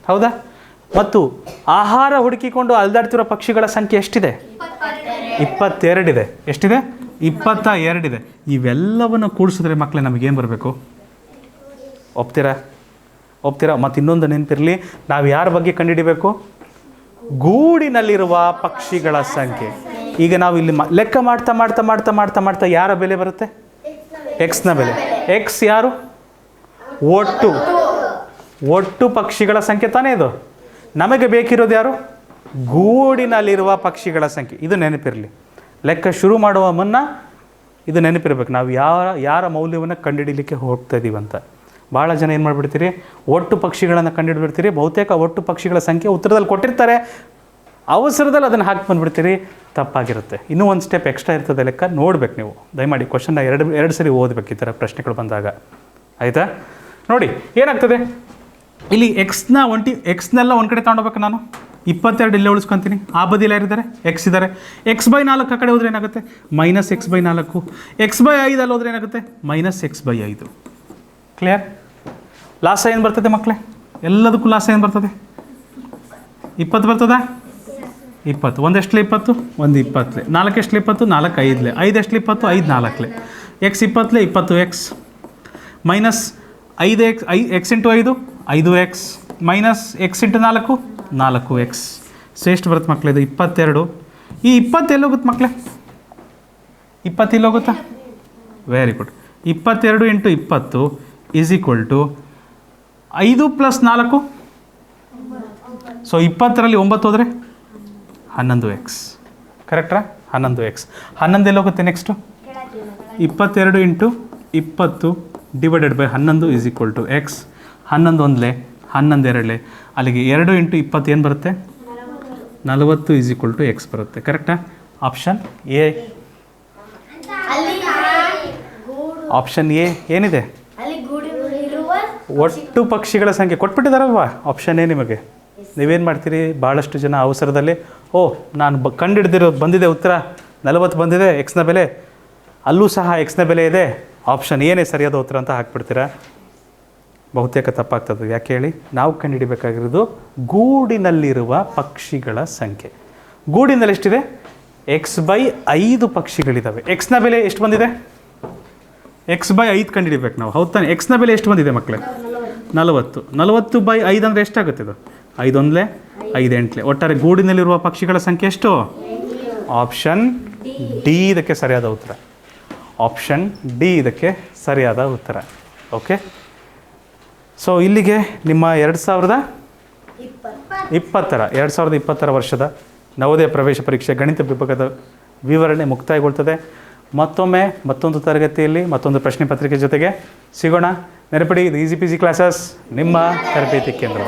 ಹೌದಾ? ಮತ್ತು ಆಹಾರ ಹುಡುಕಿಕೊಂಡು ಅಲ್ದಾಡ್ತಿರೋ ಪಕ್ಷಿಗಳ ಸಂಖ್ಯೆ ಎಷ್ಟಿದೆ? ಇಪ್ಪತ್ತೆರಡಿದೆ ಎಷ್ಟಿದೆ? ಇಪ್ಪತ್ತ ಎರಡಿದೆ. ಇವೆಲ್ಲವನ್ನು ಕೂಡಿಸಿದ್ರೆ ಮಕ್ಕಳೇ ನಮಗೇನು ಬರಬೇಕು? ಒಪ್ತೀರಾ? ಒಪ್ತೀರಾ? ಮತ್ತು ಇನ್ನೊಂದು ನೆನಪಿರಲಿ. ನಾವು ಯಾರ ಬಗ್ಗೆ ಕಂಡುಹಿಡಿಬೇಕು? ಗೂಡಿನಲ್ಲಿರುವ ಪಕ್ಷಿಗಳ ಸಂಖ್ಯೆ. ಈಗ ನಾವು ಇಲ್ಲಿ ಲೆಕ್ಕ ಮಾಡ್ತಾ ಮಾಡ್ತಾ ಮಾಡ್ತಾ ಮಾಡ್ತಾ ಮಾಡ್ತಾ ಯಾರ ಬೆಲೆ ಬರುತ್ತೆ? ಎಕ್ಸ್ನ ಬೆಲೆ. ಎಕ್ಸ್ ಯಾರು? ಒಟ್ಟು. ಒಟ್ಟು ಪಕ್ಷಿಗಳ ಸಂಖ್ಯೆ ತಾನೇ ಇದು? ನಮಗೆ ಬೇಕಿರೋದು ಯಾರು? ಗೂಡಿನಲ್ಲಿರುವ ಪಕ್ಷಿಗಳ ಸಂಖ್ಯೆ. ಇದು ನೆನಪಿರಲಿ. ಲೆಕ್ಕ ಶುರು ಮಾಡುವ ಮುನ್ನ ಇದು ನೆನಪಿರ್ಬೇಕು. ನಾವು ಯಾರ ಯಾರ ಮೌಲ್ಯವನ್ನು ಕಂಡುಹಿಡಿಲಿಕ್ಕೆ ಹೋಗ್ತಾ ಇದ್ದೀವಂತ ಭಾಳ ಜನ ಏನು ಮಾಡಿಬಿಡ್ತೀರಿ? ಒಟ್ಟು ಪಕ್ಷಿಗಳನ್ನು ಕಂಡುಹಿಡ್ಬಿಡ್ತೀರಿ ಬಹುತೇಕ ಒಟ್ಟು ಪಕ್ಷಿಗಳ ಸಂಖ್ಯೆ ಉತ್ತರದಲ್ಲಿ ಕೊಟ್ಟಿರ್ತಾರೆ. ಅವಸರದಲ್ಲಿ ಅದನ್ನು ಹಾಕಿ ಬಂದುಬಿಡ್ತೀರಿ. ತಪ್ಪಾಗಿರುತ್ತೆ. ಇನ್ನೂ ಒಂದು ಸ್ಟೆಪ್ ಎಕ್ಸ್ಟ್ರಾ ಇರ್ತದೆ ಲೆಕ್ಕ. ನೋಡ್ಬೇಕು ನೀವು. ದಯಮಾಡಿ ಕ್ವಶನ್ನ ಎರಡು ಎರಡು ಸರಿ ಓದಬೇಕು ಈ ಥರ ಪ್ರಶ್ನೆಗಳು ಬಂದಾಗ. ಆಯಿತಾ? ನೋಡಿ, ಏನಾಗ್ತದೆ? ಇಲ್ಲಿ ಎಕ್ಸ್ನ ಒಂಟಿ ಎಕ್ಸ್ನೆಲ್ಲ ಒಂದು ಕಡೆ ತೊಗೊಂಡೋಗ್ಬೇಕು ನಾನು. ಇಪ್ಪತ್ತೆರಡು ಇಲ್ಲೇ ಉಳಿಸ್ಕೊತೀನಿ. ಆ ಬದಿಲಿ ಯಾರಿದ್ದಾರೆ ಎಕ್ಸ್ ಇದ್ದಾರೆ. ಎಕ್ಸ್ ಬೈ ನಾಲ್ಕು ಆ ಕಡೆ ಹೋದ್ರೆ ಏನಾಗುತ್ತೆ? ಮೈನಸ್ ಎಕ್ಸ್ ಬೈ ನಾಲ್ಕು. ಎಕ್ಸ್ ಬೈ ಐದಲ್ಲಿ ಹೋದ್ರೆ ಏನಾಗುತ್ತೆ? ಮೈನಸ್ ಎಕ್ಸ್ ಬೈ ಐದು. ಕ್ಲಿಯರ್ ಲಾಸ ಏನು ಬರ್ತದೆ ಮಕ್ಕಳೇ. ಎಲ್ಲದಕ್ಕೂ ಲಾಸ ಏನು ಬರ್ತದೆ. ಇಪ್ಪತ್ತು ಬರ್ತದ? ಇಪ್ಪತ್ತು. ಒಂದೆಷ್ಟು ಇಪ್ಪತ್ತು? ಒಂದು ಇಪ್ಪತ್ತಲೆ. ನಾಲ್ಕು ಎಷ್ಟಲೆ ಇಪ್ಪತ್ತು? ನಾಲ್ಕು ಐದಲೆ. ಐದು ಎಷ್ಟಲೆ ಇಪ್ಪತ್ತು? ಐದು ನಾಲ್ಕಲೆ. ಎಕ್ಸ್ ಇಪ್ಪತ್ತಲೆ, ಇಪ್ಪತ್ತು ಎಕ್ಸ್ ಮೈನಸ್ ಐದು ಎಕ್ಸ್ ಐ ಎಕ್ಸ್ ಇಂಟು ಐದು ಐದು ಎಕ್ಸ್ ಮೈನಸ್ ಎಕ್ಸ್ ಇಂಟು ನಾಲ್ಕು ನಾಲ್ಕು ಎಕ್ಸ್ ಸೊ ಎಷ್ಟು ಬರುತ್ತೆ ಮಕ್ಕಳು ಇದು? ಇಪ್ಪತ್ತೆರಡು. ಈ ಇಪ್ಪತ್ತು ಎಲ್ಲೋಗುತ್ತೆ ಮಕ್ಕಳೇ? ಇಪ್ಪತ್ತು ಇಲ್ಲಿ ಹೋಗುತ್ತಾ? ವೆರಿ ಗುಡ್ ಇಪ್ಪತ್ತೆರಡು ಇಂಟು ಇಪ್ಪತ್ತು. ಈಸ್ ಈಕ್ವಲ್ ಟು ಐದು ಪ್ಲಸ್ ನಾಲ್ಕು? ಸೊ ಇಪ್ಪತ್ತರಲ್ಲಿ ಒಂಬತ್ತು ಹೋದರೆ ಹನ್ನೊಂದು ಎಕ್ಸ್ ಕರೆಕ್ಟ್ರಾ ಹನ್ನೊಂದು ಎಕ್ಸ್ ಹನ್ನೊಂದು ಎಲ್ಲಿ ಹೋಗುತ್ತೆ ನೆಕ್ಸ್ಟು ಇಪ್ಪತ್ತೆರಡು ಇಂಟು ಇಪ್ಪತ್ತು ಡಿವೈಡೆಡ್ ಬೈ ಹನ್ನೊಂದು ಈಸ್ ಈಕ್ವಲ್ ಟು ಎಕ್ಸ್ ಹನ್ನೊಂದು ಒಂದಲೆ ಹನ್ನೊಂದು ಎರಡಲೆ. ಅಲ್ಲಿಗೆ ಎರಡು ಇಂಟು ಇಪ್ಪತ್ತು ಏನು ಬರುತ್ತೆ? ನಲವತ್ತು ಈಸ್ ಈಕ್ವಲ್ ಟು ಎಕ್ಸ್ ಬರುತ್ತೆ. ಕರೆಕ್ಟಾ ಆಪ್ಷನ್ ಎ ಆಪ್ಷನ್ ಎ ಏನಿದೆ? ಒಟ್ಟು ಪಕ್ಷಿಗಳ ಸಂಖ್ಯೆ ಕೊಟ್ಬಿಟ್ಟಿದಾರಲ್ವಾ ಆಪ್ಷನ್ ಎ ನಿಮಗೆ. ನೀವೇನು ಮಾಡ್ತೀರಿ? ಭಾಳಷ್ಟು ಜನ ಅವಸರದಲ್ಲಿ, ಓ, ನಾನು ಬ ಕಂಡಿಡ್ದಿರೋ ಬಂದಿದೆ ಉತ್ತರ, ನಲವತ್ತು ಬಂದಿದೆ ಎಕ್ಸ್ನ ಬೆಲೆ, ಅಲ್ಲೂ ಸಹ ಎಕ್ಸ್ನ ಬೆಲೆ ಇದೆ. ಆಪ್ಷನ್ ಏನೇ ಸರಿಯಾದ ಉತ್ತರ ಅಂತ ಹಾಕ್ಬಿಡ್ತೀರಾ? ಬಹುತೇಕ ತಪ್ಪಾಗ್ತದೆ. ಯಾಕೆ ಹೇಳಿ? ನಾವು ಕಂಡುಹಿಡಿಬೇಕಾಗಿರೋದು ಗೂಡಿನಲ್ಲಿರುವ ಪಕ್ಷಿಗಳ ಸಂಖ್ಯೆ. ಗೂಡಿನಲ್ಲಿ ಎಷ್ಟಿದೆ? ಎಕ್ಸ್ ಬೈ ಐದು ಪಕ್ಷಿಗಳಿದ್ದಾವೆ ಎಕ್ಸ್ನ ಬೆಲೆ ಎಷ್ಟು ಬಂದಿದೆ? ಎಕ್ಸ್ ಬೈ ಐದು ಕಂಡುಹಿಡಿಬೇಕು ನಾವು. ಹೌದು ತಾನೆ. ಎಕ್ಸ್ನ ಬೆಲೆ ಎಷ್ಟು ಬಂದಿದೆ ಮಕ್ಕಳೇ ನಲವತ್ತು. ನಲವತ್ತು ಬೈ ಐದು ಅಂದರೆ ಎಷ್ಟಾಗುತ್ತೆ ಇದು? ಐದೊಂದ್ಲೆ ಐದು ಎಂಟ್ಲೆ. ಒಟ್ಟಾರೆ ಗೂಡಿನಲ್ಲಿರುವ ಪಕ್ಷಿಗಳ ಸಂಖ್ಯೆ ಎಷ್ಟು? ಆಪ್ಷನ್ ಡಿ ಇದಕ್ಕೆ ಸರಿಯಾದ ಉತ್ತರ. ಆಪ್ಷನ್ ಡಿ ಇದಕ್ಕೆ ಸರಿಯಾದ ಉತ್ತರ. ಓಕೆ ಸೊ ಇಲ್ಲಿಗೆ ನಿಮ್ಮ ಎರಡು ಸಾವಿರದ ಇಪ್ಪತ್ತು ಇಪ್ಪತ್ತರ. ಎರಡು ಸಾವಿರದ ಇಪ್ಪತ್ತರ ವರ್ಷದ ನವೋದಯ ಪ್ರವೇಶ ಪರೀಕ್ಷೆ ಗಣಿತ ವಿಭಾಗದ ವಿವರಣೆ ಮುಕ್ತಾಯಗೊಳ್ತದೆ. ಮತ್ತೊಮ್ಮೆ ಮತ್ತೊಂದು ತರಗತಿಯಲ್ಲಿ ಮತ್ತೊಂದು ಪ್ರಶ್ನೆ ಪತ್ರಿಕೆ ಜೊತೆಗೆ ಸಿಗೋಣ. ನೆನಪಡಿ ಇದು ಈಸಿ ಪಿ ಜಿ ಕ್ಲಾಸಸ್ ನಿಮ್ಮ ತರಬೇತಿ ಕೇಂದ್ರ